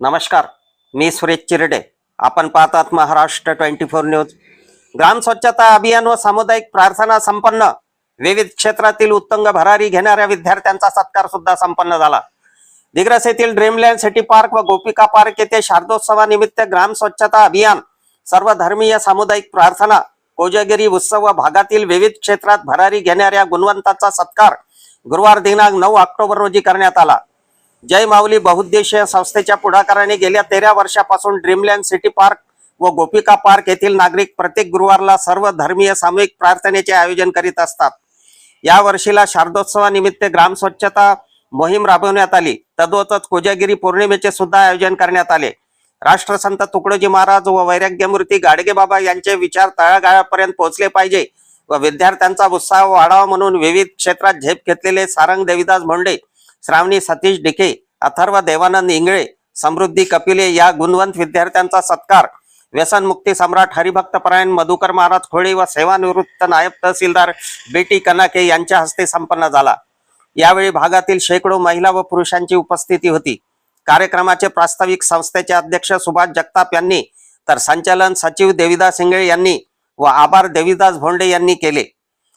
नमस्कार मी सुरेश चिरडे. आपण पाहतात महाराष्ट्र ट्वेंटी फोर न्यूज. ग्राम स्वच्छता अभियान व सामुदायिक प्रार्थना संपन्न. विविध क्षेत्रातील उत्तंग भरारी घेणाऱ्या विद्यार्थ्यांचा सत्कार सुद्धा संपन्न झाला. दिग्रस येथील ड्रीमलँड सिटी पार्क व गोपिका पार्क येथे शारदोत्सवानिमित्त ग्राम स्वच्छता अभियान सर्व धर्मीय सामुदायिक प्रार्थना कोजागिरी उत्सव व भागातील विविध क्षेत्रात भरारी घेणाऱ्या गुणवंताचा सत्कार गुरुवार दिनांक नऊ ऑक्टोबर रोजी करण्यात आला. जय माऊली बहुउद्देशीय संस्थेच्या पुढाकाराने गेल्या तेरा वर्षापासून ड्रीमलँड सिटी पार्क व गोपिका पार्क येथील नागरिक प्रत्येक गुरुवारला सर्व धर्मीय सामूहिक प्रार्थनेचे आयोजन करीत असतात. या वर्षीला शारदोत्सवानिमित्त ग्राम स्वच्छता मोहीम राबवण्यात आली. तद्वतच कोजागिरी पौर्णिमेचे सुद्धा आयोजन करण्यात आले. राष्ट्रसंत तुकडोजी महाराज व वैराग्यमूर्ती गाडगे बाबा यांचे विचार तळागाळापर्यंत पोहोचले पाहिजे व विद्यार्थ्यांचा उत्साह वाढावा म्हणून विविध क्षेत्रात झेप घेतलेले सारंग देविदास भोंडे श्रावणी सतीश डिके अथर्व देवानंद इंगळे समृद्धी कपिले या गुणवंत विद्यार्थ्यांचा सत्कार. व्यसनमुक्ती सम्राट हरिभक्तपरायण मधुकर महाराज खोळे व सेवानिवृत्त नायब तहसीलदार बेटी कनाके यांच्या हस्ते संपन्न झाला. यावेळी भागातील शेकडो महिला व पुरुषांची उपस्थिती होती. कार्यक्रमाचे प्रास्ताविक संस्थेचे अध्यक्ष सुभाष जगताप यांनी तर संचालन सचिव देविदास इंगळे यांनी व आभार देविदास भोंडे यांनी केले.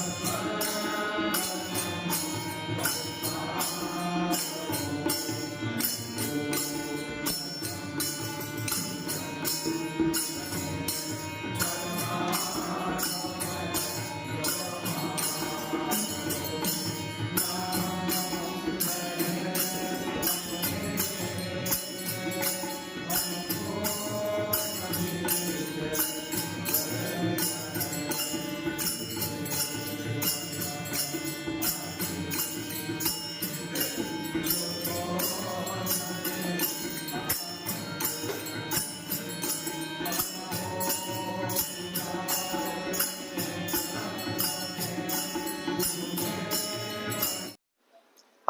ます。